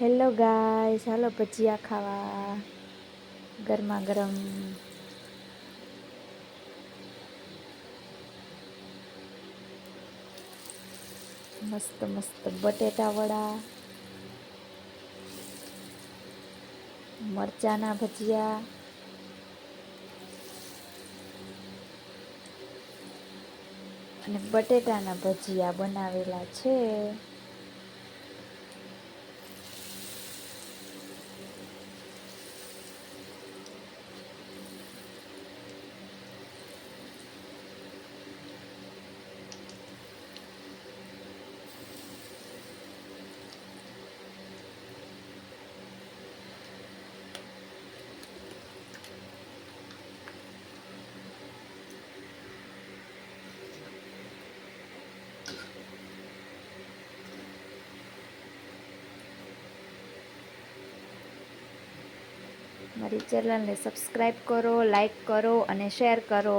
Hello ગાય ચાલો ભજીયા ખાવા ગરમા ગરમ મસ્ત મસ્ત. બટેટા વડા. મરચાના ભજીયા. અને બટેટાના ભજીયા બનાવેલા છે. મારી ચેનલને સબસ્ક્રાઈબ કરો લાઈક કરો અને શેર કરો.